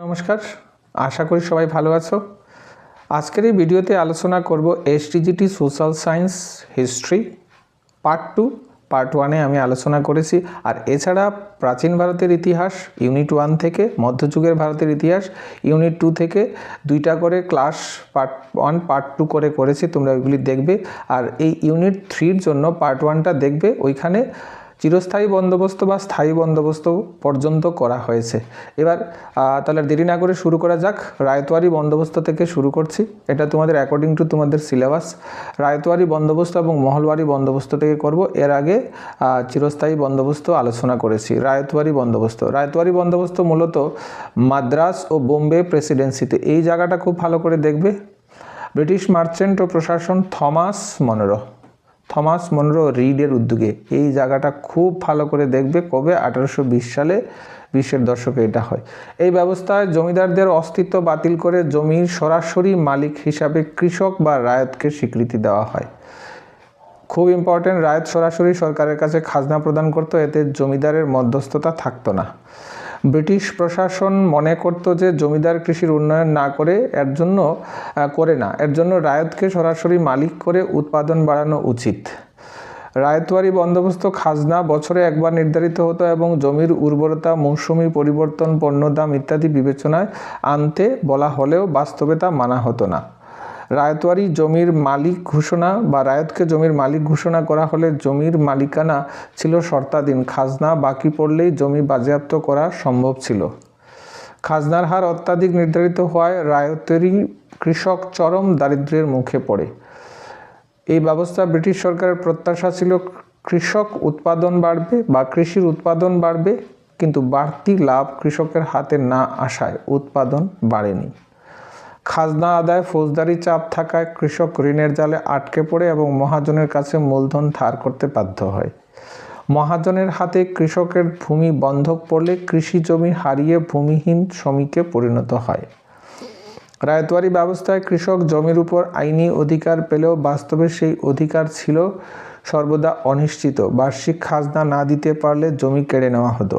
নমস্কার, আশা করি সবাই ভালো আছো। আজকের এই ভিডিওতে আলোচনা করব STGT social science history part two. Part ওয়ানে আমি আলোচনা করেছি, আর এছাড়া প্রাচীন ভারতের ইতিহাস, ইউনিট ওয়ান থেকে মধ্যযুগের ভারতের ইতিহাস, ইউনিট টু থেকে দুইটা করে class part one, part two করে করেছি, তোমরা ওইগুলি দেখবে। আর এই ইউনিট থ্রির জন্য পার্ট ওয়ানটা দেখবে, ওইখানে চিরস্থায়ী বন্দোবস্ত বা স্থায়ী বন্দোবস্ত পর্যন্ত করা হয়েছে। এবার তাহলে দেরি না করে শুরু করা যাক। রায়তোয়ারি বন্দোবস্ত থেকে শুরু করছি। এটা তোমাদের অ্যাকর্ডিং টু তোমাদের সিলেবাস রায়তোয়ারি বন্দোবস্ত এবং মহলবাড়ি বন্দোবস্ত থেকে করব। এর আগে চিরস্থায়ী বন্দোবস্ত আলোচনা করেছি। রায়তোয়ারি বন্দোবস্ত। রায়তোয়ারি বন্দোবস্ত মূলত মাদ্রাস ও বোম্বে প্রেসিডেন্সিতে। এই জায়গাটা খুব ভালো করে দেখবে। ব্রিটিশ মার্চেন্ট ও প্রশাসন থমাস মনরো। থমাস মনরো রিডের উদ্যোগে। এই জায়গাটা খুব ভালো করে দেখবে কবে আঠারোশো বিশ সালে বিশের দশকে এটা হয়। এই ব্যবস্থায় জমিদারদের অস্তিত্ব বাতিল করে জমির সরাসরি মালিক হিসাবে কৃষক বা রায়তকে স্বীকৃতি দেওয়া হয়। খুব ইম্পর্টেন্ট রায়ত সরাসরি সরকারের কাছে খাজনা প্রদান করতো, এতে জমিদারের মধ্যস্থতা থাকতো না। ব্রিটিশ প্রশাসন মনে করত যে জমিদার কৃষির উন্নয়ন না করে এর জন্য করে না। এর জন্য রায়তকে সরাসরি মালিক করে উৎপাদন বাড়ানো উচিত। রায়তওয়ারি বন্দোবস্ত খাজনা বছরে একবার নির্ধারিত হতো এবং জমির উর্বরতা, মৌসুমি পরিবর্তন, পণ্য দাম ইত্যাদি বিবেচনায় আনতে বলা হলেও বাস্তবে তা মানা হতো না। রায়তওয়ারি জমির মালিক ঘোষণা বা রায়তকে জমির মালিক ঘোষণা করা হলে জমির মালিকানা ছিল শর্তাধীন। খাজনা বাকি পড়লেই জমি বাজেয়াপ্ত করা সম্ভব ছিল। খাজনার হার অত্যাধিক নির্ধারিত হওয়ায় রায়তেরই কৃষক চরম দারিদ্র্যের মুখে পড়ে। এই ব্যবস্থা ব্রিটিশ সরকারের প্রত্যাশা ছিল কৃষক উৎপাদন বাড়বে বা কৃষির উৎপাদন বাড়বে, কিন্তু বাড়তি লাভ কৃষকের হাতে না আসায় উৎপাদন বাড়েনি। খাজনা আদায় ফৌজদারি চাপ থাকায় কৃষক ঋণের জালে আটকে পড়ে এবং মহাজনের কাছে মূলধন ধার করতে বাধ্য হয়। মহাজনের হাতে কৃষকের ভূমি বন্ধক পড়লে কৃষি জমি হারিয়ে ভূমিহীন শ্রমিকে পরিণত হয়। রায়তওয়ারি ব্যবস্থায় কৃষক জমির উপর আইনি অধিকার পেলেও বাস্তবে সেই অধিকার ছিল সর্বদা অনিশ্চিত। বার্ষিক খাজনা না দিতে পারলে জমি কেড়ে নেওয়া হতো।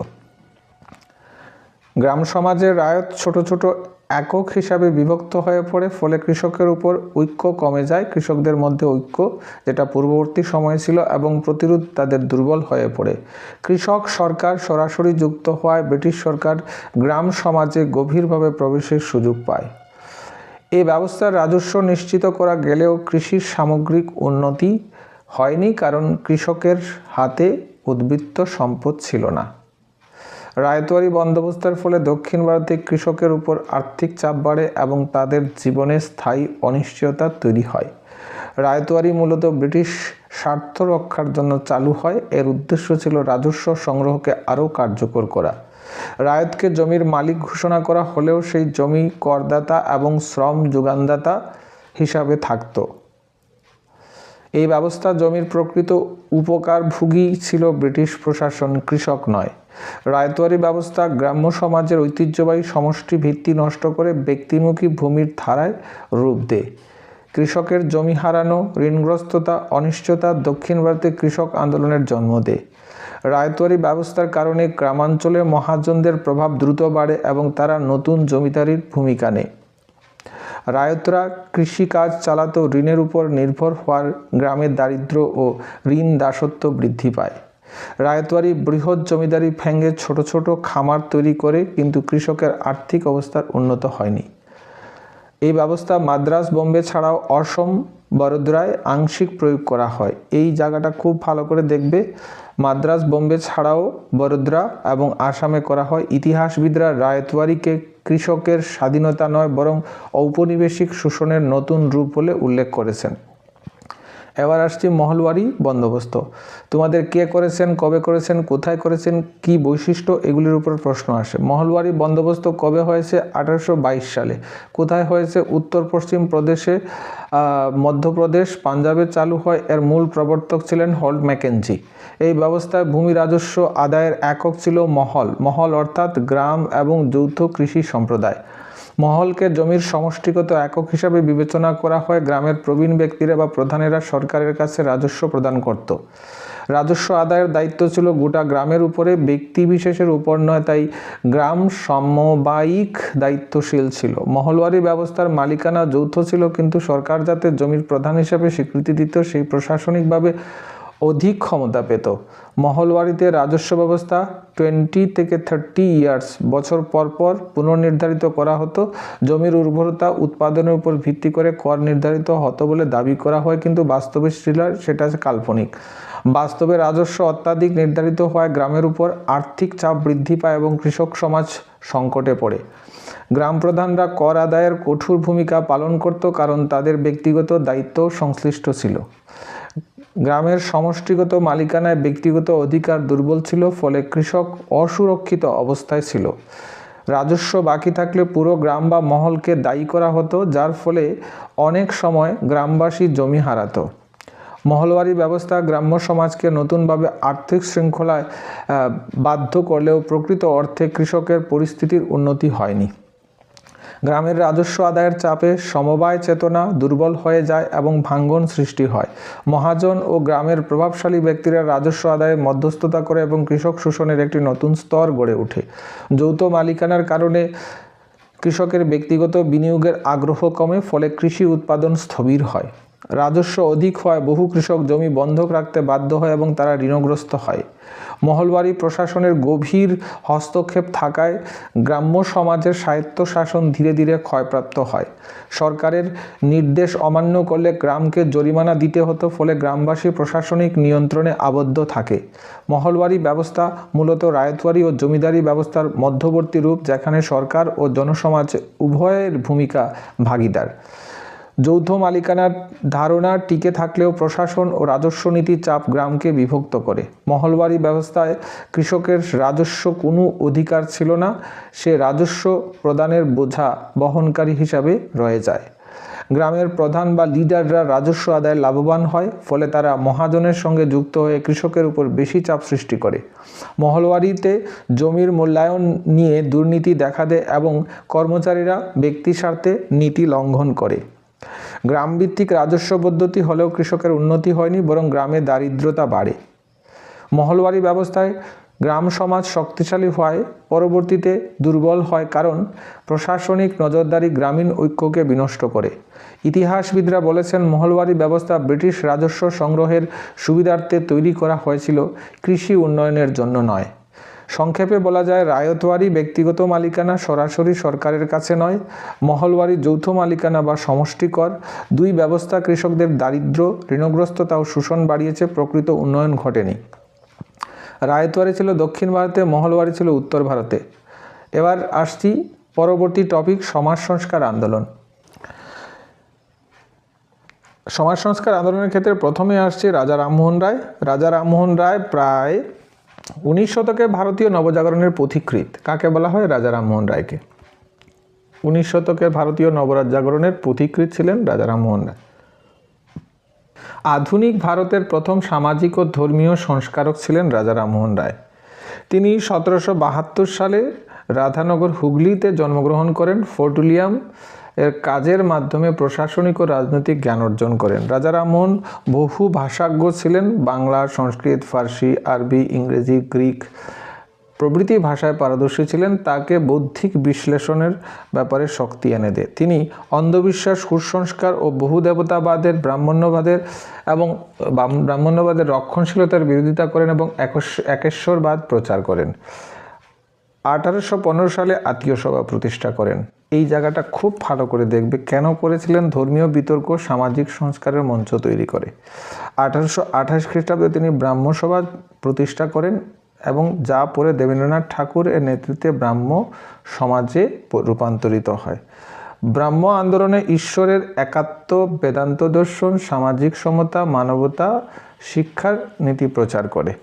গ্রাম সমাজের রায়ত ছোট ছোট একক হিসাবে বিভক্ত হয়ে পড়ে, ফলে কৃষকের উপর ঐক্য কমে যায়, কৃষকদের মধ্যে ঐক্য, যেটা পূর্ববর্তী সময়ে ছিল এবং প্রতিরোধ তাদের দুর্বল হয়ে পড়ে। কৃষক সরকার সরাসরি যুক্ত হওয়ায় ব্রিটিশ সরকার গ্রাম সমাজে গভীরভাবে প্রবেশের সুযোগ পায়। এই ব্যবস্থার রাজস্ব নিশ্চিত করা গেলেও কৃষির সামগ্রিক উন্নতি হয়নি, কারণ কৃষকের হাতে উদ্বৃত্ত সম্পদ ছিল না। রায়তওয়ারি বন্দোবস্তের ফলে দক্ষিণ ভারতে কৃষকের উপর আর্থিক চাপ বাড়ে এবং তাদের জীবনে স্থায়ী অনিশ্চয়তা তৈরি হয়। রায়তওয়ারি মূলত ব্রিটিশ স্বার্থ রক্ষার জন্য চালু হয়। এর উদ্দেশ্য ছিল রাজস্ব সংগ্রহকে আরও কার্যকর করা। রায়তকে জমির মালিক ঘোষণা করা হলেও সেই জমি করদাতা এবং শ্রম যোগানদাতা হিসাবে থাকতো। এই ব্যবস্থা জমির প্রকৃত উপকারভোগী ছিল ব্রিটিশ প্রশাসন কৃষক নয়। রায়তোয়ারি ব্যবস্থা গ্রাম্য সমাজের ঐতিহ্যবাহী সমষ্টি ভিত্তি নষ্ট করে ব্যক্তিমুখী ভূমির ধারায় রূপ দেয়। কৃষকের জমি হারানো, ঋণগ্রস্ততা, অনিশ্চয়তা দক্ষিণ ভারতে কৃষক আন্দোলনের জন্ম দেয়। রায়তোয়ারি ব্যবস্থার কারণে গ্রামাঞ্চলে মহাজনদের প্রভাব দ্রুত বাড়ে এবং তারা নতুন জমিদারির ভূমিকা নেয়। রায়তরা কৃষিকাজ চালাতেও ঋণের উপর নির্ভর হওয়ার গ্রামের দারিদ্র্য ও ঋণ দাসত্ব বৃদ্ধি পায়। রায়তওয়ারি বৃহৎ জমিদারি ভেঙে ছোট ছোট খামার তৈরি করে কিন্তু কৃষকের আর্থিক অবস্থার উন্নত হয়নি। এই ব্যবস্থা মাদ্রাস বোম্বে ছাড়াও অসম, বরোদরায় আংশিক প্রয়োগ করা হয়। এই জায়গাটা খুব ভালো করে দেখবে। মাদ্রাস বোম্বে ছাড়াও বরোদরা এবং আসামে করা হয়। ইতিহাসবিদরা রায়তওয়ারিকে কৃষকের স্বাধীনতা নয় বরং ঔপনিবেশিক শোষণের নতুন রূপ বলে উল্লেখ করেছেন। এবার আসছি মহলওয়ারি বন্দোবস্ত। তোমাদের কে করেছেন, কবে করেছেন, কোথায় করেছেন, কি বৈশিষ্ট্য, এগুলির উপর প্রশ্ন আসে। মহলওয়ারি বন্দোবস্ত কবে হয়েছে? আঠারোশো বাইশ সালে। কোথায় হয়েছে? উত্তর পশ্চিম প্রদেশে মধ্যপ্রদেশ, পাঞ্জাবে চালু হয়, এর মূল প্রবর্তক ছিলেন হল্ট ম্যাকেনজি। এই ব্যবস্থায় ভূমি রাজস্ব আদায়ের একক ছিল মহল। মহল অর্থাৎ গ্রাম এবং যৌথ কৃষি সম্প্রদায়। মহলকে জমির সমষ্টিগত একক হিসাবে বিবেচনা করা হয় গ্রামের প্রবীণ ব্যক্তিরা বা প্রধানেরা সরকারের কাছে রাজস্ব প্রদান করত। রাজস্ব আদায়ের দায়িত্ব ছিল গোটা গ্রামের উপরে, ব্যক্তি বিশেষের উপর নয়, তাই গ্রাম সমবায়িক দায়িত্বশীল ছিল। মহলওয়ারি ব্যবস্থার মালিকানা যৌথ ছিল, কিন্তু সরকার যাতে জমির প্রধান হিসাবে স্বীকৃতি দিত, সেই প্রশাসনিকভাবে অধিক ক্ষমতা পেত। মহলবাড়িতে রাজস্ব ব্যবস্থা টোয়েন্টি থেকে থার্টি ইয়ার্স বছর পর পর পুনর্নির্ধারিত করা হতো। জমির উর্বরতা উৎপাদনের উপর ভিত্তি করে কর নির্ধারিত হতো বলে দাবি করা হয়, কিন্তু বাস্তবে সেটা সেটা কাল্পনিক। বাস্তবে রাজস্ব অত্যাধিক নির্ধারিত হওয়ায় গ্রামের উপর আর্থিক চাপ বৃদ্ধি পায় এবং কৃষক সমাজ সংকটে পড়ে। গ্রাম প্রধানরা কর আদায়ের কঠোর ভূমিকা পালন করত, কারণ তাদের ব্যক্তিগত দায়িত্ব সংশ্লিষ্ট ছিল। গ্রামের সমষ্টিগত মালিকানায় ব্যক্তিগত অধিকার দুর্বল ছিল, ফলে কৃষক অসুরক্ষিত অবস্থায় ছিল। রাজস্ব বাকি থাকলে পুরো গ্রাম বা মহলকে দায়ী করা হতো, যার ফলে অনেক সময় গ্রামবাসী জমি হারাতো। মহলবাড়ি ব্যবস্থা গ্রাম্য সমাজকে নতুনভাবে আর্থিক শৃঙ্খলায় বাধ্য করলেও প্রকৃত অর্থে কৃষকের পরিস্থিতির উন্নতি হয়নি। গ্রামের রাজস্ব আদায়ের চাপে সমবায় চেতনা দুর্বল হয়ে যায় এবং ভাঙ্গন সৃষ্টি হয়। মহাজন ও গ্রামের প্রভাবশালী ব্যক্তিরা রাজস্ব আদায়ে মধ্যস্থতা করে এবং কৃষক শোষণের একটি নতুন স্তর গড়ে ওঠে। যৌথ মালিকানার কারণে কৃষকের ব্যক্তিগত বিনিয়োগের আগ্রহ কমে, ফলে কৃষি উৎপাদন স্থবির হয়। রাজস্ব অধিক হয় বহু কৃষক জমি বন্ধক রাখতে বাধ্য হয় এবং তারা ঋণগ্রস্ত হয়। মহলবাড়ি প্রশাসনের গভীর হস্তক্ষেপ থাকায় গ্রাম্য সমাজের স্বায়ত্তশাসন ধীরে ধীরে ক্ষয়প্রাপ্ত হয়। সরকারের নির্দেশ অমান্য করলে গ্রামকে জরিমানা দিতে হতো, ফলে গ্রামবাসী প্রশাসনিক নিয়ন্ত্রণে আবদ্ধ থাকে। মহলবাড়ি ব্যবস্থা মূলত রায়তওয়ারি ও জমিদারি ব্যবস্থার মধ্যবর্তী রূপ, যেখানে সরকার ও জনসমাজ উভয়ের ভূমিকা ভাগিদার। যৌথ মালিকানার ধারণা টিকে থাকলেও প্রশাসন ও রাজস্ব নীতির চাপ গ্রামকে বিভক্ত করে। মহলবাড়ি ব্যবস্থায় কৃষকের রাজস্ব কোনো অধিকার ছিল না, সে রাজস্ব প্রদানের বোঝা বহনকারী হিসাবে রয়ে যায়। গ্রামের প্রধান বা লিডাররা রাজস্ব আদায় লাভবান হয়, ফলে তারা মহাজনের সঙ্গে যুক্ত হয়ে কৃষকের উপর বেশি চাপ সৃষ্টি করে। মহলবাড়িতে জমির মূল্যায়ন নিয়ে দুর্নীতি দেখা দেয় এবং কর্মচারীরা ব্যক্তি স্বার্থে নীতি লঙ্ঘন করে। গ্রামভিত্তিক রাজস্ব পদ্ধতি হলেও কৃষকের উন্নতি হয়নি, বরং গ্রামে দারিদ্রতা বাড়ে। মহলবাড়ি ব্যবস্থায় গ্রাম সমাজ শক্তিশালী হয় পরবর্তীতে দুর্বল হয় কারণ প্রশাসনিক নজরদারি গ্রামীণ ঐক্যকে বিনষ্ট করে। ইতিহাসবিদরা বলেছেন, মহলবাড়ি ব্যবস্থা ব্রিটিশ রাজস্ব সংগ্রহের সুবিধার্থে তৈরি করা হয়েছিল, কৃষি উন্নয়নের জন্য নয়। সংক্ষেপে বলা যায়, রায়তওয়ারি ব্যক্তিগত মালিকানা সরাসরি সরকারের কাছে নয়, মহলওয়ারি যৌথ মালিকানা বা সমষ্টিকর। দুই ব্যবস্থা কৃষকদের দারিদ্র ঋণগ্রস্ততা ও শোষণ বাড়িয়েছে, প্রকৃত উন্নয়ন ঘটেনি। রায়তওয়ারি ছিল দক্ষিণ ভারতে, মহলওয়ারি ছিল উত্তর ভারতে। এবার আসছি পরবর্তী টপিক সমাজ সংস্কার আন্দোলন। সমাজ সংস্কার আন্দোলনের ক্ষেত্রে প্রথমে আসছে রাজা রামমোহন রায়। রাজা রামমোহন রায় প্রায় উনিশ শতকে ভারতীয় নবজাগরণের পথিকৃত কাকে বলা হয়? রাজা রামমোহন রায়কে। উনিশ শতকে ভারতীয় নবরাজ জাগরণের পথিকৃত ছিলেন রাজা রামমোহন রায়। আধুনিক ভারতের প্রথম সামাজিক ও ধর্মীয় সংস্কারক ছিলেন রাজা রামমোহন রায়। তিনি সতেরোশো বাহাত্তর সালে রাধানগর হুগলিতে জন্মগ্রহণ করেন ফোর্টুলিয়াম এর কাজের মাধ্যমে প্রশাসনিক ও রাজনৈতিক জ্ঞান অর্জন করেন। রাজা রামমোহন বহু ভাষাজ্ঞ ছিলেন, বাংলা, সংস্কৃত, ফার্সি, আরবি, ইংরেজি, গ্রিক প্রভৃতি ভাষায় পারদর্শী ছিলেন। তাকে বৌদ্ধিক বিশ্লেষণের ব্যাপারে শক্তি এনে দেয়। তিনি অন্ধবিশ্বাস, কুসংস্কার ও বহুদেবতাবাদের ব্রাহ্মণ্যবাদের এবং ব্রাহ্মণ্যবাদের রক্ষণশীলতার বিরোধিতা করেন এবং একেশ্বরবাদ প্রচার করেন। আঠারোশো পনেরো সালে আত্মীয় সভা প্রতিষ্ঠা করেন। এই জায়গাটা খুব ভালো করে দেখবে কেন করেছিলেন ধর্মীয় বিতর্ক সামাজিক সংস্কারের মঞ্চ তৈরি করে। আঠারোশো আঠাশ খ্রিস্টাব্দে তিনি ব্রাহ্মসভা প্রতিষ্ঠা করেন এবং যা পরে দেবেন্দ্রনাথ ঠাকুর এর নেতৃত্বে ব্রাহ্ম সমাজে রূপান্তরিত হয়। ব্রাহ্ম আন্দোলনে ঈশ্বরের একাত্ম বেদান্ত দর্শন, সামাজিক সমতা, মানবতা, শিক্ষার নীতি প্রচার করে।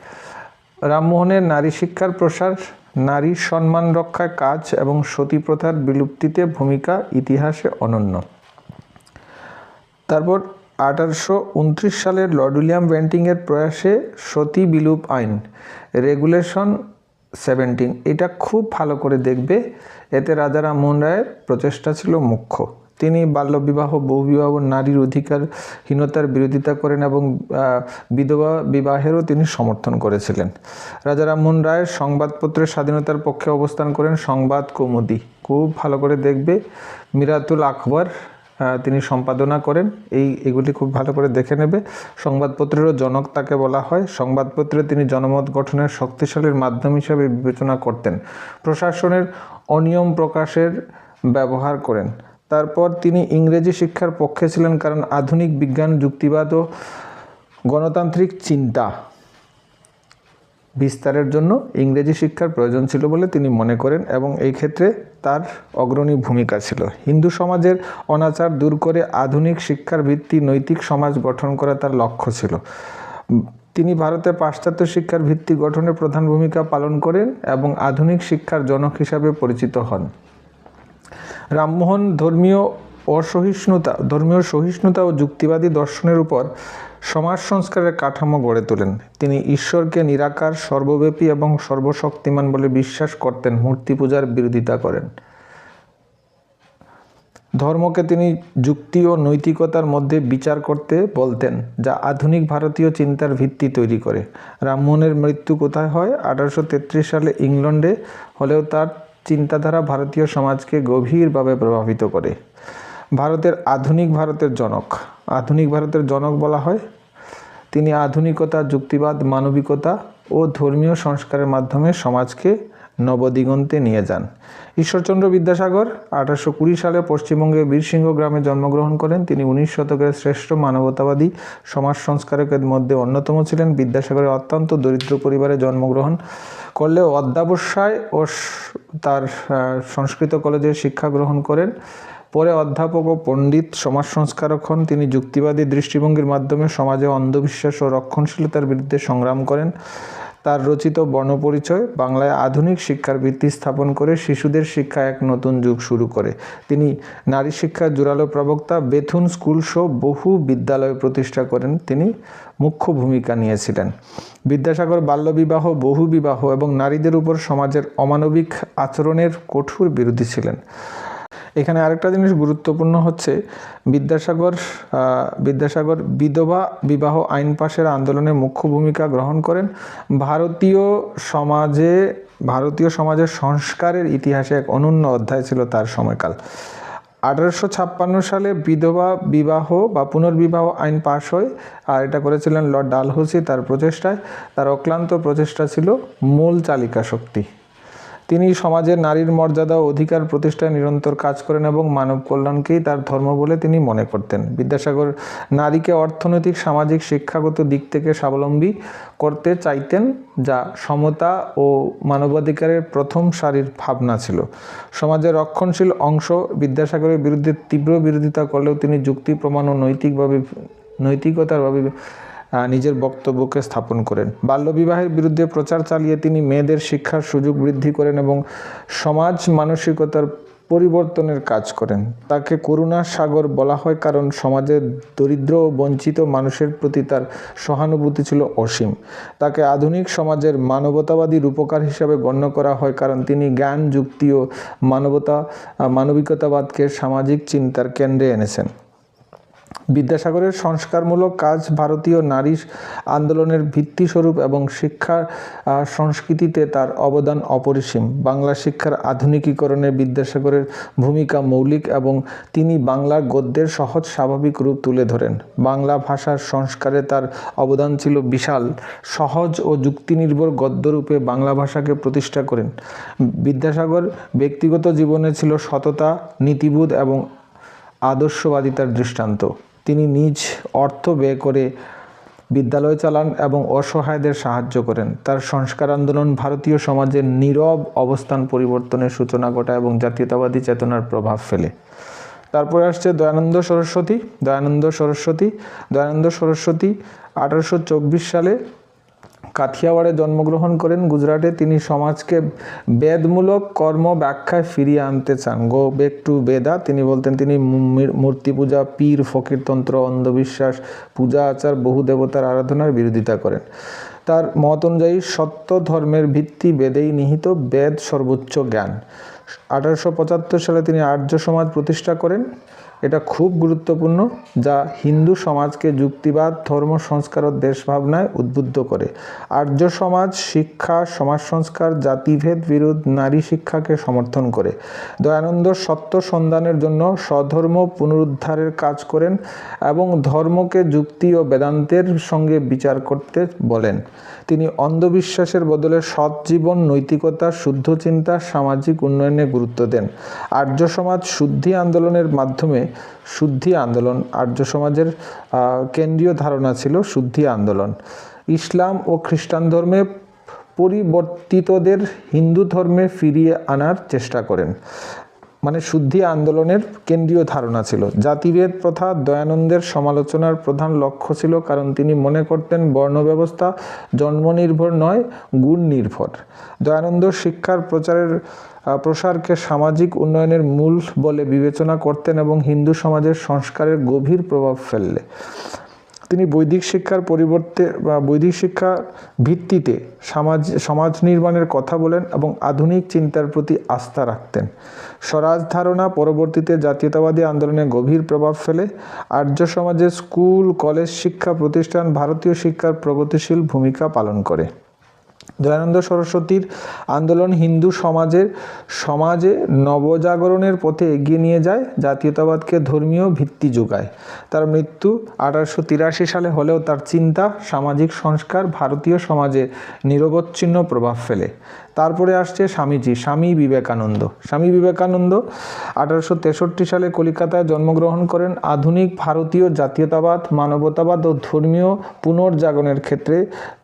রামমোহনের নারী শিক্ষার প্রসার নারী সম্মান রক্ষায় কাজ এবং সতী প্রথার বিলুপ্তিতে ভূমিকা ইতিহাসে অনন্য। তারপর আঠারোশো উনত্রিশ সালের লর্ড উইলিয়াম ব্যান্টিংয়ের প্রয়াসে সতী বিলুপ আইন, রেগুলেশন সেভেন্টিন। এটা খুব ভালো করে দেখবে। এতে রাজা রামমোহন রায়ের প্রচেষ্টা ছিল মুখ্য। তিনি বাল্যবিবাহ, বহুবিবাহ, নারীর অধিকারহীনতার বিরোধিতা করেন এবং বিধবা বিবাহেরও তিনি সমর্থন করেছিলেন। রাজা রামমোহন রায় সংবাদপত্রের স্বাধীনতার পক্ষে অবস্থান করেন সংবাদ কৌমুদি। খুব ভালো করে দেখবে। মিরাতুল আকবর তিনি সম্পাদনা করেন। এই, এগুলি খুব ভালো করে দেখে নেবে। সংবাদপত্রেরও জনক তাকে বলা হয়। সংবাদপত্রে তিনি জনমত গঠনের শক্তিশালীর মাধ্যম হিসাবে বিবেচনা করতেন। প্রশাসনের অনিয়ম প্রকাশের ব্যবহার করেন। তারপর তিনি ইংরেজি শিক্ষার পক্ষে ছিলেন কারণ আধুনিক বিজ্ঞান, যুক্তিবাদ ও গণতান্ত্রিক চিন্তা বিস্তারের জন্য ইংরেজি শিক্ষার প্রয়োজন ছিল বলে তিনি মনে করেন এবং এই ক্ষেত্রে তার অগ্রণী ভূমিকা ছিল। হিন্দু সমাজের অনাচার দূর করে আধুনিক শিক্ষার ভিত্তি নৈতিক সমাজ গঠন করা তার লক্ষ্য ছিল। তিনি ভারতে পাশ্চাত্য শিক্ষার ভিত্তি গঠনে প্রধান ভূমিকা পালন করেন এবং আধুনিক শিক্ষার জনক হিসাবে পরিচিত হন। রামমোহন ধর্মীয় অসহিষ্ণুতা, ধর্মীয় সহিষ্ণুতা ও যুক্তিবাদী দর্শনের উপর সমাজ সংস্কারের কাঠামো গড়ে তোলেন। তিনি ঈশ্বরকে নিরাকার, সর্বব্যাপী এবং সর্বশক্তিমান বলে বিশ্বাস করতেন, মূর্তি পূজার বিরোধিতা করেন। ধর্মকে তিনি যুক্তি ও নৈতিকতার মধ্যে বিচার করতে বলতেন, যা আধুনিক ভারতীয় চিন্তার ভিত্তি তৈরি করে। রামমোহনের মৃত্যু কোথায় হয়? আঠারোশো তেত্রিশ সালে ইংল্যান্ডে হলেও তার চিন্তাধারা ভারতীয় সমাজকে গভীরভাবে প্রভাবিত করে। ভারতের আধুনিক ভারতের জনক। আধুনিক ভারতের জনক বলা হয়। তিনি আধুনিকতা, যুক্তিবাদ, মানবিকতা ও ধর্মীয় সংস্কারের মাধ্যমে সমাজকে নবদিগন্তে নিয়ে যান। ঈশ্বরচন্দ্র বিদ্যাসাগর আঠারোশো কুড়ি সালে পশ্চিমবঙ্গের বীরসিংহ গ্রামে জন্মগ্রহণ করেন। তিনি উনিশ শতকের শ্রেষ্ঠ মানবতাবাদী, সমাজ সংস্কারকের মধ্যে অন্যতম ছিলেন। বিদ্যাসাগরের অত্যন্ত দরিদ্র পরিবারে জন্মগ্রহণ করলেও অধ্যাবসায় ও তার সংস্কৃত কলেজে শিক্ষা গ্রহণ করেন। পরে অধ্যাপক ও পণ্ডিত, সমাজ সংস্কারক হন। তিনি যুক্তিবাদী দৃষ্টিভঙ্গির মাধ্যমে সমাজে অন্ধবিশ্বাস ও রক্ষণশীলতার বিরুদ্ধে সংগ্রাম করেন। তার রচিত বর্ণপরিচয় বাংলায় আধুনিক শিক্ষার ভিত্তি স্থাপন করে শিশুদের শিক্ষা এক নতুন যুগ শুরু করে। তিনি নারী শিক্ষার জোরালো প্রবক্তা, বেথুন স্কুল সহ বহু বিদ্যালয় প্রতিষ্ঠা করেন। তিনি মুখ্য ভূমিকা নিয়েছিলেন। বিদ্যাসাগর বাল্যবিবাহ বহু বিবাহ এবং নারীদের উপর সমাজের অমানবিক আচরণের কঠোর বিরোধী ছিলেন। এখানে আরেকটা জিনিস গুরুত্বপূর্ণ হচ্ছে, বিদ্যাসাগর বিদ্যাসাগর বিধবা বিবাহ আইন পাশের আন্দোলনে মুখ্য ভূমিকা গ্রহণ করেন। ভারতীয় সমাজে, ভারতীয় সমাজের সংস্কারের ইতিহাসে এক অনন্য অধ্যায় ছিল তার সময়কাল। আঠারোশো ছাপ্পান্ন সালে বিধবা বিবাহ বা পুনর্বিবাহ আইন পাশ হয়, আর এটা করেছিলেন লর্ড ডালহৌসি তার প্রচেষ্টায়। তার অক্লান্ত প্রচেষ্টা ছিল মূল চালিকা শক্তি। তিনি সমাজের নারীর মর্যাদা ও অধিকার প্রতিষ্ঠায় নিরন্তর কাজ করেন এবং মানব কল্যাণকেই তার ধর্ম বলে তিনি মনে করতেন। বিদ্যাসাগর নারীকে অর্থনৈতিক, সামাজিক, শিক্ষাগত দিক থেকে স্বাবলম্বী করতে চাইতেন, যা সমতা ও মানবাধিকারের প্রথম সারির ভাবনা ছিল। সমাজের রক্ষণশীল অংশ বিদ্যাসাগরের বিরুদ্ধে তীব্র বিরোধিতা করলেও তিনি যুক্তি, প্রমাণ ও নৈতিকভাবে নৈতিকতারভাবে নিজের বক্তব্যকে স্থাপন করেন। বাল্যবিবাহের বিরুদ্ধে প্রচার চালিয়ে তিনি মেয়েদের শিক্ষার সুযোগ বৃদ্ধি করেন এবং সমাজ মানসিকতার পরিবর্তনের কাজ করেন। তাকে করুণা সাগর বলা হয় কারণ সমাজের দরিদ্র ও বঞ্চিত মানুষের প্রতি তার সহানুভূতি ছিল অসীম। তাকে আধুনিক সমাজের মানবতাবাদী রূপকার হিসাবে গণ্য করা হয় কারণ তিনি জ্ঞান, যুক্তি ও মানবতা মানবিকতাবাদকে সামাজিক চিন্তার কেন্দ্রে এনেছেন। বিদ্যাসাগরের সংস্কারমূলক কাজ ভারতীয় নারী আন্দোলনের ভিত্তিস্বরূপ এবং শিক্ষা সংস্কৃতিতে তার অবদান অপরিসীম। বাংলা শিক্ষার আধুনিকীকরণে বিদ্যাসাগরের ভূমিকা মৌলিক এবং তিনি বাংলার গদ্যের সহজ স্বাভাবিক রূপ তুলে ধরেন। বাংলা ভাষার সংস্কারে তার অবদান ছিল বিশাল। সহজ ও যুক্তিনির্ভর গদ্যরূপে বাংলা ভাষাকে প্রতিষ্ঠা করেন। বিদ্যাসাগর ব্যক্তিগত জীবনে ছিল সততা, নীতিবোধ এবং আদর্শবাদিতার দৃষ্টান্ত। তিনি নিজ অর্থ ব্যয় করে বিদ্যালয় চালান এবং অসহায়দের সাহায্য করেন। তার সংস্কার আন্দোলন ভারতীয় সমাজের নীরব অবস্থান পরিবর্তনের সূচনা ঘটায় এবং জাতীয়তাবাদী চেতনার প্রভাব ফেলে। তারপরে আসছে দয়ানন্দ সরস্বতী। দয়ানন্দ সরস্বতী। দয়ানন্দ সরস্বতী আঠারোশো চব্বিশ সালে কাথিয়াওয়াড়ে জন্মগ্রহণ করেন, গুজরাটে তিনি সমাজকে বেদমূলক কর্ম ব্যাখ্যায় ফিরিয়ে আনতে চান। গো বেক টু বেদা, তিনি বলতেন, তিনি মূর্তি পূজা, পীর ফকিরতন্ত্র অন্ধবিশ্বাস, পূজা আচার, বহু দেবতার আরাধনার বিরোধিতা করেন। তার মত অনুযায়ী সত্য ধর্মের ভিত্তি বেদেই নিহিত, বেদ সর্বোচ্চ জ্ঞান। আঠারোশো পঁচাত্তর সালে তিনি আর্য সমাজ প্রতিষ্ঠা করেন। এটা খুব গুরুত্বপূর্ণ, যা হিন্দু সমাজকে যুক্তিবাদ, ধর্ম, সংস্কার ও দেশভাবনায় উদ্বুদ্ধ করে। আর্য সমাজ, শিক্ষা, সমাজ সংস্কার, জাতিভেদ বিরোধ, নারী শিক্ষাকে সমর্থন করে। দয়ানন্দ সত্য সন্ধানের জন্য স্বধর্ম পুনরুদ্ধারের কাজ করেন এবং ধর্মকে যুক্তি ও বেদান্তের সঙ্গে বিচার করতে বলেন। তিনি অন্ধবিশ্বাসের বদলে সৎ জীবন, নৈতিকতা, শুদ্ধ চিন্তা, সামাজিক উন্নয়নে গুরুত্ব দেন। আর্য সমাজ শুদ্ধি আন্দোলনের মাধ্যমে শুদ্ধি আন্দোলন, আর্য সমাজের কেন্দ্রীয় ধারণা ছিল শুদ্ধি আন্দোলন। ইসলাম ও খ্রিস্টান ধর্মে পরিবর্তিতদের হিন্দু ধর্মে ফিরিয়ে আনার চেষ্টা করেন। মানে শুদ্ধি আন্দোলনের কেন্দ্রীয় ধারণা ছিল। জাতিভেদ প্রথা, দয়ানন্দের সমালোচনার প্রধান লক্ষ্য ছিল কারণ তিনি মনে করতেন বর্ণ ব্যবস্থা জন্মনির্ভর নয় গুণ নির্ভর দয়ানন্দ শিক্ষার প্রচারের প্রসারকে সামাজিক উন্নয়নের মূল বলে বিবেচনা করতেন এবং হিন্দু সমাজের সংস্কারের গভীর প্রভাব ফেললে। তিনি বৈদিক শিক্ষার পরিবর্তে, বা বৈদিক শিক্ষার ভিত্তিতে সমাজ সমাজ নির্মাণের কথা বলেন এবং আধুনিক চিন্তার প্রতি আস্থা রাখতেন। স্বরাজ ধারণা পরবর্তীতে জাতীয়তাবাদী আন্দোলনে গভীর প্রভাব ফেলে। আর্য সমাজে স্কুল, কলেজ শিক্ষা প্রতিষ্ঠান ভারতীয় শিক্ষার প্রগতিশীল ভূমিকা পালন করে। দয়ানন্দ সরস্বতীর আন্দোলন হিন্দু সমাজের সমাজে নবজাগরণের পথে এগিয়ে নিয়ে যায়, জাতীয়তাবাদকে ধর্মীয় ভিত্তি যোগায়। তার মৃত্যু আঠারোশো তিরাশি সালে হলেও তার চিন্তা, সামাজিক সংস্কার ভারতীয় সমাজে নিরবচ্ছিন্ন প্রভাব ফেলে। তারপরে আসছে স্বামীজি, স্বামী বিবেকানন্দ। স্বামী বিবেকানন্দ আঠারোশো তেষট্টি সালে কলিকাতায় জন্মগ্রহণ করেন। আধুনিক ভারতীয় জাতীয়তাবাদ, মানবতাবাদ ও ধর্মীয় পুনর্জাগরণের ক্ষেত্রে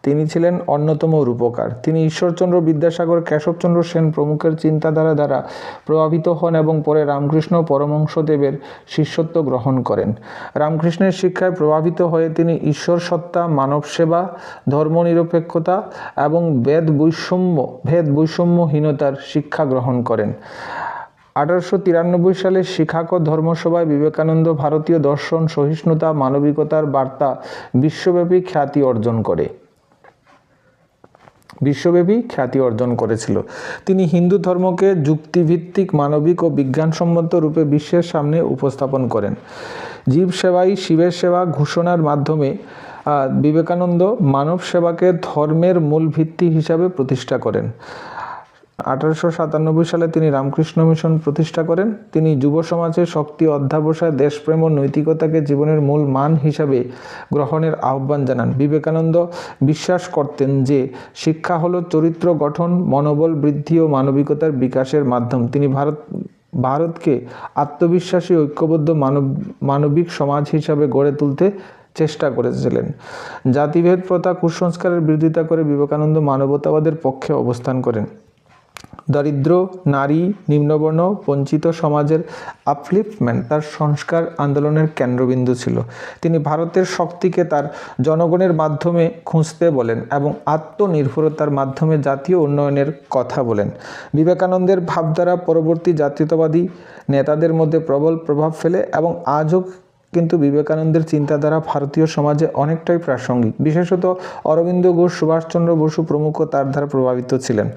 তিনি ছিলেন অন্যতম রূপকার। তিনি ঈশ্বরচন্দ্র বিদ্যাসাগর, কেশবচন্দ্র সেন প্রমুখের চিন্তাধারা দ্বারা প্রভাবিত হন এবং পরে রামকৃষ্ণ পরমংশদেবের শিষ্যত্ব গ্রহণ করেন। রামকৃষ্ণের শিক্ষায় প্রভাবিত হয়ে তিনি ঈশ্বর সত্তা মানব সেবা ধর্মনিরপেক্ষতা এবং বেদ বৈষম্য ভেদ বৈষম্যহীনতার শিক্ষা গ্রহণ করেন। আঠারোশো তিরানব্বই সালে শিক্ষাক ধর্মসভায় বিবেকানন্দ ভারতীয় দর্শন, সহিষ্ণুতা, মানবিকতার বার্তা বিশ্বব্যাপী খ্যাতি অর্জন করে। বিশ্বব্যাপী খ্যাতি অর্জন করেছিল। তিনি হিন্দু ধর্মকে যুক্তিভিত্তিক, মানবিক ও বিজ্ঞানসম্মত রূপে বিশ্বের সামনে উপস্থাপন করেন। জীব সেবাই শিবের সেবা ঘোষণার মাধ্যমে বিবেকানন্দ মানব সেবাকে ধর্মের মূল ভিত্তি হিসাবে প্রতিষ্ঠা করেন। আঠারোশো সাতানব্বই সালে তিনি রামকৃষ্ণ মিশন প্রতিষ্ঠা করেন। তিনি যুব সমাজের শক্তি অধ্যাবসায় দেশপ্রেম ও নৈতিকতাকে জীবনের মূল মান হিসাবে গ্রহণের আহ্বান জানান। বিবেকানন্দ বিশ্বাস করতেন যে শিক্ষা হলো চরিত্র গঠন, মনোবল বৃদ্ধি ও মানবিকতার বিকাশের মাধ্যম। তিনি ভারত, ভারতকে আত্মবিশ্বাসী ঐক্যবদ্ধ মানব, মানবিক সমাজ হিসাবে গড়ে তুলতে চেষ্টা করেছিলেন। জাতিভেদ, প্রথা, কুসংস্কারের বিরোধিতা করে বিবেকানন্দ মানবতাবাদের পক্ষে অবস্থান করেন। দরিদ্র, নারী, নিম্নবর্ণ, বঞ্চিত সমাজের আপলিফমেন্ট তার সংস্কার আন্দোলনের কেন্দ্রবিন্দু ছিল। তিনি ভারতের শক্তিকে তার জনগণের মাধ্যমে খুঁজতে বলেন এবং আত্মনির্ভরতার মাধ্যমে জাতীয় উন্নয়নের কথা বলেন। বিবেকানন্দের ভাবধারা পরবর্তী জাতীয়তাবাদী নেতাদের মধ্যে প্রবল প্রভাব ফেলে এবং আজও কিন্তু বিবেকানন্দের চিন্তাধারা ভারতীয় সমাজে অনেকটাই প্রাসঙ্গিক। বিশেষত অরবিন্দ ঘোষ, সুভাষচন্দ্র বসু প্রমুখ তার দ্বারা প্রভাবিত ছিলেন।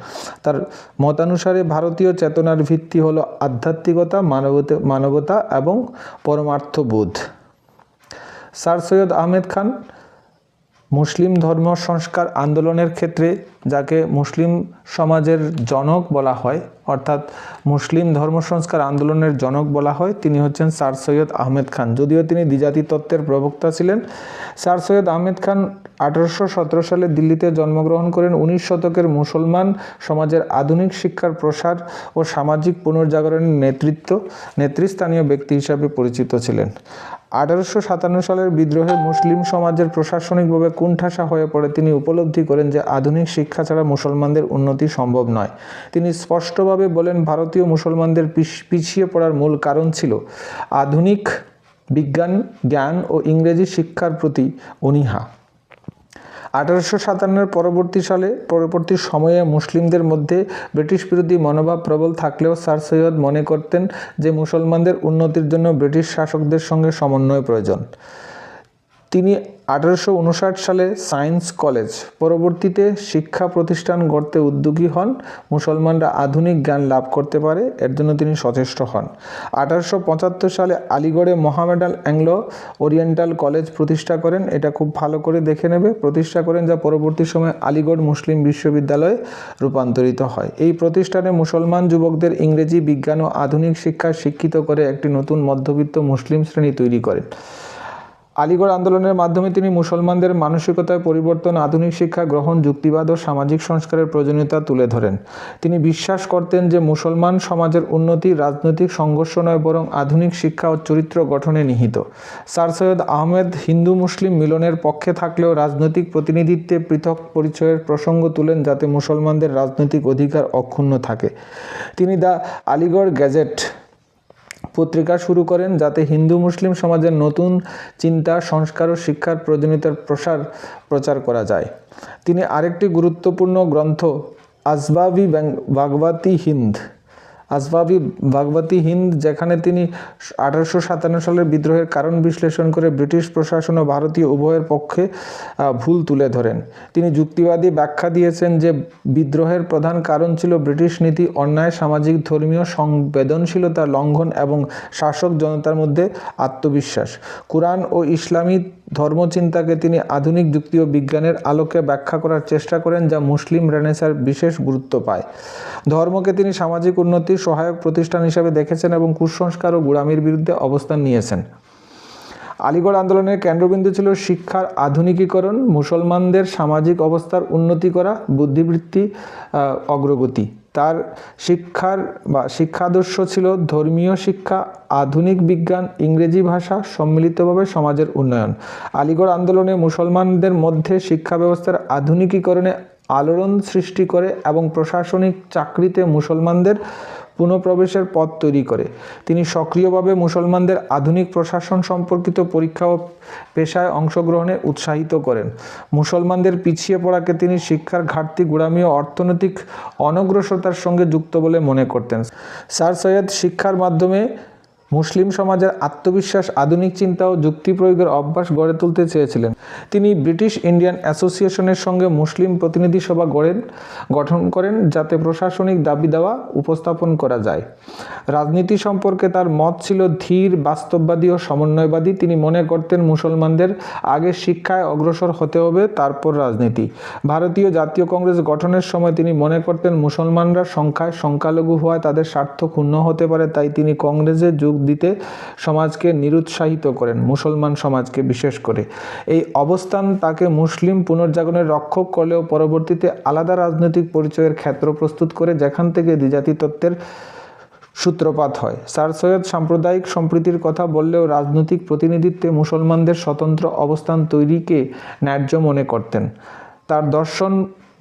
তার মতানুসারে ভারতীয় চেতনার ভিত্তি হলো আধ্যাত্মিকতা, মানবতা মানবতা এবং পরমার্থবোধ। স্যার সৈয়দ আহমেদ খান মুসলিম ধর্ম সংস্কার আন্দোলনের ক্ষেত্রে যাকে মুসলিম সমাজের জনক বলা হয়, অর্থাৎ মুসলিম ধর্ম সংস্কার আন্দোলনের জনক বলা হয়, তিনি হচ্ছেন স্যার সৈয়দ আহমেদ খান। যদিও তিনি দ্বিজাতি তত্ত্বের প্রবক্তা ছিলেন, স্যার সৈয়দ আহমেদ খান আঠারোশো সতেরো সালে দিল্লিতে জন্মগ্রহণ করেন। উনিশ শতকের মুসলমান সমাজের আধুনিক শিক্ষার প্রসার ও সামাজিক পুনর্জাগরণের নেতৃত্ব, নেতৃস্থানীয় ব্যক্তি হিসাবে পরিচিত ছিলেন। আঠারোশো সাতান্ন সালের বিদ্রোহে মুসলিম সমাজের প্রশাসনিকভাবে কুণ্ঠাসা হয়ে পড়ে, তিনি উপলব্ধি করেন যে আধুনিক শিক্ষা ছাড়া মুসলমানদের উন্নতি সম্ভব নয়। তিনি স্পষ্টভাবে বলেন, ভারতীয় মুসলমানদের পিছিয়ে পড়ার মূল কারণ ছিল আধুনিক বিজ্ঞান, জ্ঞান ও ইংরেজি শিক্ষার প্রতি অনীহা। আঠারোশো সাতান্নের পরবর্তী সালে, পরবর্তী সময়ে মুসলিমদের মধ্যে ব্রিটিশ বিরোধী মনোভাব প্রবল থাকলেও স্যার সৈয়দ মনে করতেন যে মুসলমানদের উন্নতির জন্য ব্রিটিশ শাসকদের সঙ্গে সমন্বয় প্রয়োজন। তিনি আঠারোশো উনষাট সালে সায়েন্স কলেজ পরবর্তীতে শিক্ষা প্রতিষ্ঠান গড়তে উদ্যোগী হন। মুসলমানরা আধুনিক জ্ঞান লাভ করতে পারে, এর জন্য তিনি সচেষ্ট হন। আঠারোশো পঁচাত্তর সালে আলিগড়ে মোহামেডান অ্যাংলো ওরিয়েন্টাল কলেজ প্রতিষ্ঠা করেন। এটা খুব ভালো করে দেখে নেবে। প্রতিষ্ঠা করেন যা পরবর্তী সময়ে আলিগড় মুসলিম বিশ্ববিদ্যালয়ে রূপান্তরিত হয়। এই প্রতিষ্ঠানে মুসলমান যুবকদের ইংরেজি বিজ্ঞান ও আধুনিক শিক্ষা শিক্ষিত করে একটি নতুন মধ্যবিত্ত মুসলিম শ্রেণি তৈরি করেন। আলিগড় আন্দোলনের মাধ্যমে তিনি মুসলমানদের মানসিকতায় পরিবর্তন, আধুনিক শিক্ষা, গ্রহণ, যুক্তিবাদ ও সামাজিক সংস্কারের প্রয়োজনীয়তা তুলে ধরেন। তিনি বিশ্বাস করতেন যে মুসলমান সমাজের উন্নতি রাজনৈতিক সংঘর্ষ নয়, বরং আধুনিক শিক্ষা ও চরিত্র গঠনে নিহিত। স্যার সৈয়দ আহমেদ হিন্দু মুসলিম মিলনের পক্ষে থাকলেও রাজনৈতিক প্রতিনিধিত্বে পৃথক পরিচয়ের প্রসঙ্গ তুলেন যাতে মুসলমানদের রাজনৈতিক অধিকার অক্ষুণ্ণ থাকে। তিনি দ্য আলিগড় গ্যাজেট পত্রিকা শুরু করেন যাতে হিন্দু মুসলিম সমাজের নতুন চিন্তা, সংস্কার ও শিক্ষার প্রয়োজনীয়তার প্রসার প্রচার করা যায়। তিনি আরেকটি গুরুত্বপূর্ণ গ্রন্থ আসবাবি বাগবাতি হিন্দ। আসবাবি ভাগবতী হিন্দ, যেখানে তিনি আঠারোশো সাতান্ন সালের বিদ্রোহের কারণ বিশ্লেষণ করে ব্রিটিশ প্রশাসন ও ভারতীয় উভয়ের পক্ষে ভুল তুলে ধরেন। তিনি যুক্তিবাদী ব্যাখ্যা দিয়েছেন যে বিদ্রোহের প্রধান কারণ ছিল ব্রিটিশ নীতি অন্যায়, সামাজিক, ধর্মীয় সংবেদনশীলতা লঙ্ঘন এবং শাসক জনতার মধ্যে আত্মবিশ্বাস। কোরআন ও ইসলামী ধর্মচিন্তাকে তিনি আধুনিক যুক্তি ও বিজ্ঞানের আলোকে ব্যাখ্যা করার চেষ্টা করেন, যা মুসলিম রেনেসার বিশেষ গুরুত্ব পায়। ধর্মকে তিনি সামাজিক উন্নতির সহায়ক প্রতিষ্ঠান হিসেবে দেখেছেন এবং কুসংস্কার ও গুড়ামির বিরুদ্ধে অবস্থান নিয়েছেন। আলিগড় আন্দোলনের কেন্দ্রবিন্দু ছিল শিক্ষার আধুনিকীকরণ, মুসলমানদের সামাজিক অবস্থার উন্নতি করা, বুদ্ধিবৃত্তি অগ্রগতি। তার শিক্ষার বা শিক্ষাদর্শ ছিল ধর্মীয় শিক্ষা, আধুনিক বিজ্ঞান, ইংরেজি ভাষা সম্মিলিতভাবে সমাজের উন্নয়ন। আলিগড় আন্দোলনে মুসলমানদের মধ্যে শিক্ষা ব্যবস্থার আধুনিকীকরণে আলোড়ন সৃষ্টি করে এবং প্রশাসনিক চাকরিতে মুসলমানদের পুনঃপ্রবেশের পথ তৈরি করে। তিনি সক্রিয়ভাবে মুসলমানদের আধুনিক প্রশাসন সম্পর্কিত পরীক্ষা ও পেশায় অংশগ্রহণে উৎসাহিত করেন। মুসলমানদের পিছিয়ে পড়াকে তিনি শিক্ষার ঘাটতি গুড়ামি ও অর্থনৈতিক অনগ্রসরতার সঙ্গে যুক্ত বলে মনে করতেন। স্যার সৈয়দ শিক্ষার মাধ্যমে মুসলিম সমাজের আত্মবিশ্বাস, আধুনিক চিন্তা ও যুক্তি প্রয়োগের অভ্যাস গড়ে তুলতে চেয়েছিলেন। তিনি ব্রিটিশ ইন্ডিয়ান অ্যাসোসিয়েশনের সঙ্গে মুসলিম প্রতিনিধি সভা গড়েন, গঠন করেন যাতে প্রশাসনিক দাবি দেওয়া উপস্থাপন করা যায়। রাজনীতি সম্পর্কে তার মত ছিল ধীর, বাস্তববাদী ও সমন্বয়বাদী। তিনি মনে করতেন মুসলমানদের আগে শিক্ষায় অগ্রসর হতে হবে, তারপর রাজনীতি। ভারতীয় জাতীয় কংগ্রেস গঠনের সময় তিনি মনে করতেন মুসলমানরা সংখ্যায় সংখ্যালঘু হওয়ায় তাদের স্বার্থ ক্ষুণ্ণ হতে পারে, তাই তিনি কংগ্রেসে যোগ দিতে সমাজকে নিরুৎসাহিত করেন, মুসলমান সমাজকে বিশেষ করে। এই অবস্থান তাকে মুসলিম পুনর্জাগরণের রক্ষক করলেও পরবর্তীতে আলাদা রাজনৈতিক পরিচয়ের ক্ষেত্র প্রস্তুত করে যেখান থেকে দ্বিজাতি তত্ত্বের সূত্রপাত হয়। স্যার সৈয়দ সাম্প্রদায়িক সম্প্রীতির কথা বললেও রাজনৈতিক প্রতিনিধিত্বে মুসলমানদের স্বতন্ত্র অবস্থান তৈরিকে ন্যায্য মনে করতেন। তার দর্শন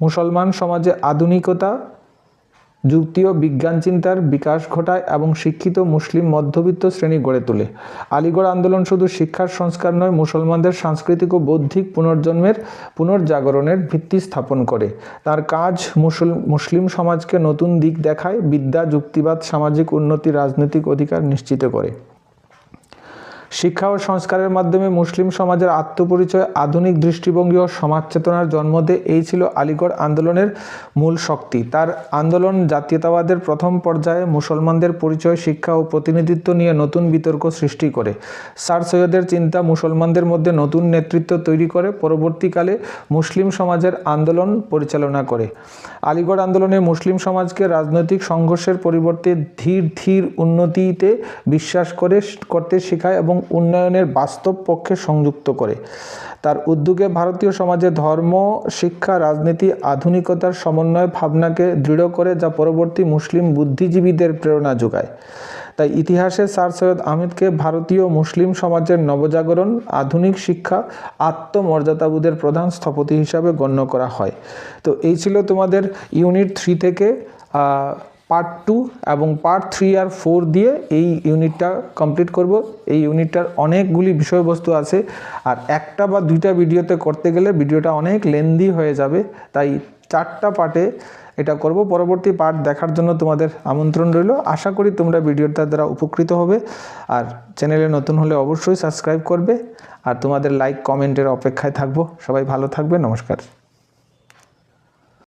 মুসলমান সমাজে আধুনিকতা যুক্তি ও বিজ্ঞান চিন্তার বিকাশ ঘটায় এবং শিক্ষিত মুসলিম মধ্যবিত্ত শ্রেণি গড়ে তোলে। আলিগড় আন্দোলন শুধু শিক্ষার সংস্কার নয়, মুসলমানদের সাংস্কৃতিক ও বৌদ্ধিক পুনর্জন্মের পুনর্জাগরণের ভিত্তি স্থাপন করে। তার কাজ মুসল, মুসলিম সমাজকে নতুন দিক দেখায়, বিদ্যা, যুক্তিবাদ, সামাজিক উন্নতি, রাজনৈতিক অধিকার নিশ্চিত করে। শিক্ষা ও সংস্কারের মাধ্যমে মুসলিম সমাজের আত্মপরিচয়, আধুনিক দৃষ্টিভঙ্গি ও সমাজ চেতনার জন্ম এই ছিল আলিগড় আন্দোলনের মূল শক্তি। তার আন্দোলন জাতীয়তাবাদের প্রথম পর্যায়ে মুসলমানদের পরিচয়, শিক্ষা ও প্রতিনিধিত্ব নিয়ে নতুন বিতর্ক সৃষ্টি করে। স্যার সৈয়দের চিন্তা মুসলমানদের মধ্যে নতুন নেতৃত্ব তৈরি করে, পরবর্তীকালে মুসলিম সমাজের আন্দোলন পরিচালনা করে। আলিগড় আন্দোলনে মুসলিম সমাজকে রাজনৈতিক সংঘর্ষের পরিবর্তে ধীর ধীর উন্নতিতে বিশ্বাস করে, করতে শেখায় এবং উন্নয়নের বাস্তব পক্ষে সংযুক্ত করে। তার উদ্যোগে ভারতীয় সমাজে ধর্ম, শিক্ষা, রাজনীতি, আধুনিকতার সমন্বয় ভাবনাকে দৃঢ় করে যা পরবর্তী মুসলিম বুদ্ধিজীবীদের প্রেরণা যোগায়। তাই ইতিহাসে স্যার সৈয়দ আহমেদকে ভারতীয় মুসলিম সমাজের নবজাগরণ, আধুনিক শিক্ষা, আত্মমর্যাদাবোধের প্রধান স্থপতি হিসাবে গণ্য করা হয়। তো এই ছিল তোমাদের ইউনিট থ্রি থেকে পার্ট টু এবং পার্ট থ্রি আর ফোর দিয়ে এই ইউনিটটা কমপ্লিট করব। এই ইউনিটটার অনেকগুলি বিষয়বস্তু আছে। আর একটা বা দুইটা ভিডিওতে করতে গেলে ভিডিওটা অনেক লেন্দি হয়ে যাবে। তাই চারটা পার্টে এটা করব। পরবর্তী পার্ট দেখার জন্য তোমাদের আমন্ত্রণ রইল। আশা করি তোমরা ভিডিওটা দ্বারা উপকৃত হবে। আর চ্যানেলে নতুন হলে অবশ্যই সাবস্ক্রাইব করবে। আর তোমাদের লাইক কমেন্টের অপেক্ষায় থাকব। সবাই ভালো থাকবে। নমস্কার।